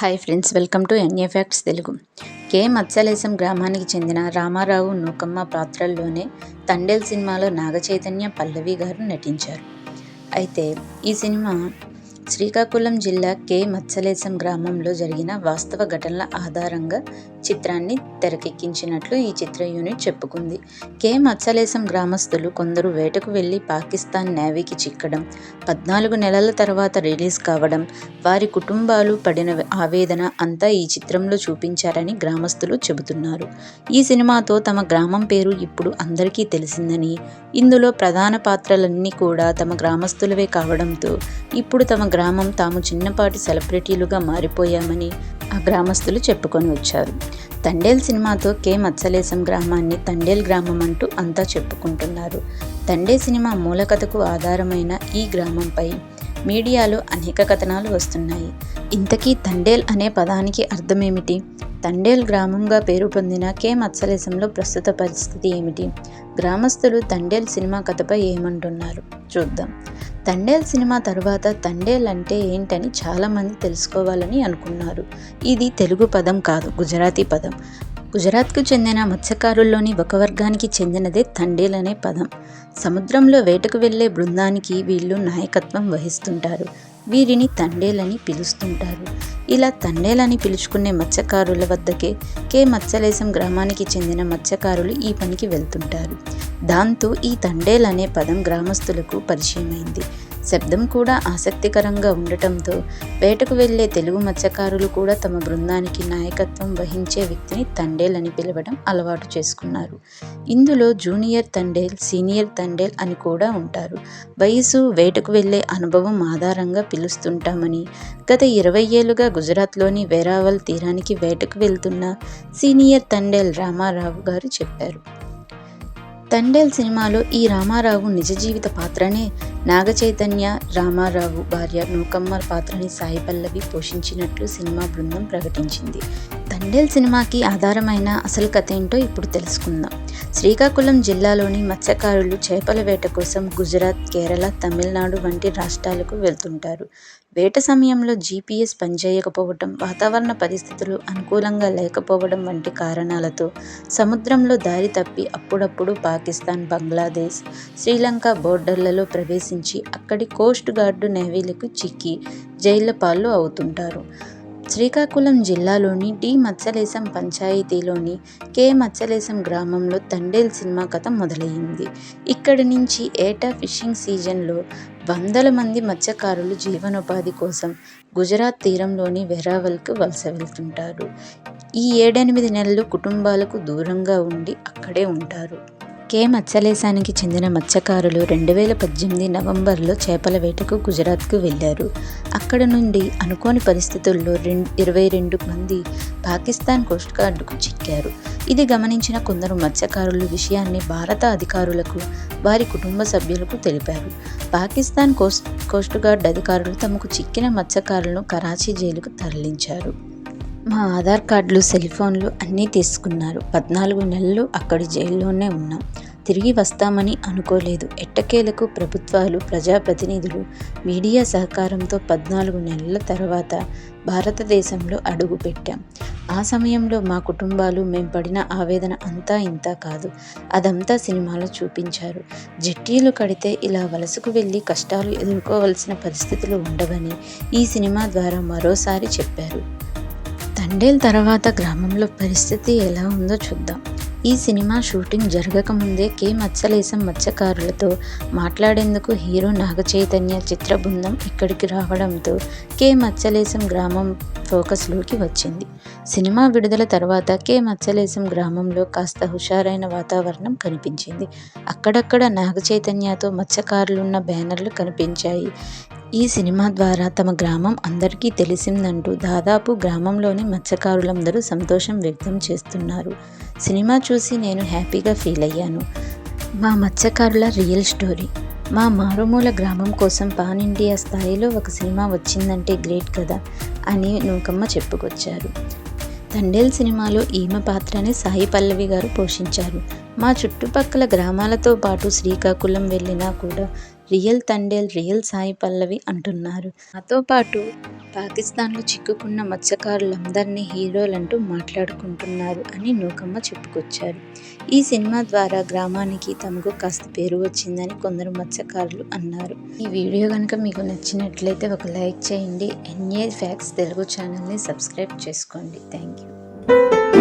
Hi friends welcome to NA facts Telugu. కే. మత్స్యలేశం గ్రామానికి చెందిన రామారావు నూకమ్మ పాత్రల్లోనే తండేల్ సినిమాలో నాగచైతన్య పల్లవి గారు నటించారు. అయితే ఈ సినిమా శ్రీకాకుళం జిల్లా కే. మత్సలేశం గ్రామంలో జరిగిన వాస్తవ ఘటనల ఆధారంగా చిత్రాన్ని తెరకెక్కించినట్లు ఈ చిత్ర యూనిట్ చెప్పుకుంది. కే. మత్సలేశం గ్రామస్తులు కొందరు వేటకు వెళ్ళి పాకిస్తాన్ నేవీకి చిక్కడం పద్నాలుగు నెలల తర్వాత రిలీజ్ కావడం వారి కుటుంబాలు పడిన ఆవేదన అంతా ఈ చిత్రంలో చూపించారని గ్రామస్తులు చెబుతున్నారు. ఈ సినిమాతో తమ గ్రామం పేరు ఇప్పుడు అందరికీ తెలిసిందని ఇందులో ప్రధాన పాత్రలన్నీ కూడా తమ గ్రామస్తులవే కావడంతో ఇప్పుడు తమ గ్రామం తాము చిన్నపాటి సెలబ్రిటీలుగా మారిపోయామని ఆ గ్రామస్తులు చెప్పుకొని వచ్చారు. తండేల్ సినిమాతో కే. మత్సలేశం గ్రామాన్ని తండేల్ గ్రామం అంటూ అంతా చెప్పుకుంటున్నారు. తండే సినిమా మూలకథకు ఆధారమైన ఈ గ్రామంపై మీడియాలో అనేక కథనాలు వస్తున్నాయి. ఇంతకీ తండేల్ అనే పదానికి అర్థమేమిటి? తండేల్ గ్రామంగా పేరు పొందిన కే. మత్సలేశంలో ప్రస్తుత పరిస్థితి ఏమిటి? గ్రామస్తులు తండేల్ సినిమా కథపై ఏమంటున్నారు? చూద్దాం. తండేల్ సినిమా తర్వాత తండేల్ అంటే ఏంటని చాలామంది తెలుసుకోవాలని అనుకున్నారు. ఇది తెలుగు పదం కాదు గుజరాతీ పదం. గుజరాత్కు చెందిన మత్స్యకారుల్లోని ఒక వర్గానికి చెందినదే తండేల్ అనే పదం. సముద్రంలో వేటకు వెళ్ళే బృందానికి వీళ్ళు నాయకత్వం వహిస్తుంటారు. వీరిని తండేలని పిలుస్తుంటారు. ఇలా తండేలని పిలుచుకునే మత్స్యకారుల వద్దకే కే. మత్స్యలేశం గ్రామానికి చెందిన మత్స్యకారులు ఈ పనికి వెళ్తుంటారు. దాంతో ఈ తండేల్ అనే పదం గ్రామస్తులకు పరిచయమైంది. శబ్దం కూడా ఆసక్తికరంగా ఉండటంతో వేటకు వెళ్ళే తెలుగు మత్స్యకారులు కూడా తమ బృందానికి నాయకత్వం వహించే వ్యక్తిని తండేల్ అని పిలవడం అలవాటు చేసుకున్నారు. ఇందులో జూనియర్ తండేల్ సీనియర్ తండేల్ అని కూడా ఉంటారు. వయసు వేటకు వెళ్ళే అనుభవం ఆధారంగా పిలుస్తుంటామని గత ఇరవై ఏళ్ళుగా గుజరాత్లోని వేరావల్ తీరానికి వేటకు వెళ్తున్న సీనియర్ తండేల్ రామారావు గారు చెప్పారు. తండేల్ సినిమాలో ఈ రామారావు నిజ జీవిత పాత్రనే నాగచైతన్య రామారావు భార్య నూకమ్మ పాత్రని సాయి పల్లవి పోషించినట్లు సినిమా బృందం ప్రకటించింది. తండేల్ సినిమాకి ఆధారమైన అసలు కథ ఏంటో ఇప్పుడు తెలుసుకుందాం. శ్రీకాకుళం జిల్లాలోని మత్స్యకారులు చేపల వేట కోసం గుజరాత్ కేరళ తమిళనాడు వంటి రాష్ట్రాలకు వెళ్తుంటారు. వేట సమయంలో జీపీఎస్ పనిచేయకపోవడం వాతావరణ పరిస్థితులు అనుకూలంగా లేకపోవడం వంటి కారణాలతో సముద్రంలో దారి తప్పి అప్పుడప్పుడు పాకిస్తాన్ బంగ్లాదేశ్ శ్రీలంక బోర్డర్లలో ప్రవేశించి అక్కడి కోస్ట్ గార్డు నేవీలకు చిక్కి జైళ్ళ పాలు అవుతుంటారు. శ్రీకాకుళం జిల్లాలోని డి. మత్సలేశం పంచాయతీలోని కె. మత్సలేశం గ్రామంలో తండేల్ సినిమా కథ మొదలయ్యింది. ఇక్కడి నుంచి ఏటా ఫిషింగ్ సీజన్లో వందల మంది మత్స్యకారులు జీవనోపాధి కోసం గుజరాత్ తీరంలోని వెరావల్కు వలస వెళ్తుంటారు. ఈ ఏడెనిమిది నెలలు కుటుంబాలకు దూరంగా ఉండి అక్కడే ఉంటారు. కే మత్స్యలేశానికి చెందిన మత్స్యకారులు రెండు వేల పద్దెనిమిది నవంబర్లో చేపల వేటకు గుజరాత్కు వెళ్ళారు అక్కడ నుండి అనుకోని పరిస్థితుల్లో రెండు ఇరవై రెండు మంది పాకిస్తాన్ కోస్ట్ గార్డుకు చిక్కారు. ఇది గమనించిన కొందరు మత్స్యకారులు విషయాన్ని భారత అధికారులకు వారి కుటుంబ సభ్యులకు తెలిపారు. పాకిస్తాన్ కోస్ట్ కోస్ట్ గార్డ్ అధికారులు తమకు చిక్కిన మత్స్యకారులను కరాచీ జైలుకు తరలించారు. మా ఆధార్ కార్డులు సెల్ ఫోన్లు అన్నీ తీసుకున్నారు. పద్నాలుగు నెలలు అక్కడి జైల్లోనే ఉన్నాం. తిరిగి వస్తామని అనుకోలేదు. ఎట్టకేలకు ప్రభుత్వాలు ప్రజాప్రతినిధులు మీడియా సహకారంతో పద్నాలుగు నెలల తర్వాత భారతదేశంలో అడుగు పెట్టాం. ఆ సమయంలో మా కుటుంబాలు మేం పడిన ఆవేదన అంతా ఇంత కాదు. అదంతా సినిమాలో చూపించారు. జట్టీలు కడితే ఇలా వలసకు వెళ్ళి కష్టాలు ఎదుర్కోవలసిన పరిస్థితులు ఉండవని ఈ సినిమా ద్వారా మరోసారి చెప్పారు. తండేల్ తర్వాత గ్రామంలో పరిస్థితి ఎలా ఉందో చూద్దాం. ఈ సినిమా షూటింగ్ జరగకముందే కే. మత్సలేశం మత్స్యకారులతో మాట్లాడేందుకు హీరో నాగచైతన్య చిత్ర బృందం ఇక్కడికి రావడంతో కే. మత్స్యలేశం గ్రామం ఫోకస్లోకి వచ్చింది. సినిమా విడుదల తర్వాత కే. మత్స్యలేశం గ్రామంలో కాస్త హుషారైన వాతావరణం కనిపించింది. అక్కడక్కడ నాగచైతన్యతో మత్స్యకారులున్న బ్యానర్లు కనిపించాయి. ఈ సినిమా ద్వారా తమ గ్రామం అందరికీ తెలిసిందంటూ దాదాపు గ్రామంలోని మత్స్యకారులందరూ సంతోషం వ్యక్తం చేస్తున్నారు. సినిమా చూసి నేను హ్యాపీగా ఫీల్ అయ్యాను. మా మత్స్యకారుల రియల్ స్టోరీ. మా మారుమూల గ్రామం కోసం పాన్ ఇండియా స్థాయిలో ఒక సినిమా వచ్చిందంటే గ్రేట్ కదా అని నూకమ్మ చెప్పుకొచ్చారు. తండేల్ సినిమాలో ఈమె పాత్రని సాయి పల్లవి గారు పోషించారు. మా చుట్టుపక్కల గ్రామాలతో పాటు శ్రీకాకుళం వెళ్ళినా కూడా రియల్ తండేల్ రియల్ సాయి పల్లవి అంటున్నారు. నాతో పాటు పాకిస్తాన్లో చిక్కుకున్న మత్స్యకారులందరినీ హీరోలంటూ మాట్లాడుకుంటున్నారు అని నూకమ్మ చెప్పుకొచ్చారు. ఈ సినిమా ద్వారా గ్రామానికి తమకు కాస్త పేరు వచ్చిందని కొందరు మత్స్యకారులు అన్నారు. ఈ వీడియో కనుక మీకు నచ్చినట్లయితే ఒక లైక్ చేయండి. ఎన్ఏ ఫ్యాక్స్ తెలుగు ఛానల్ని సబ్స్క్రైబ్ చేసుకోండి. Thank you.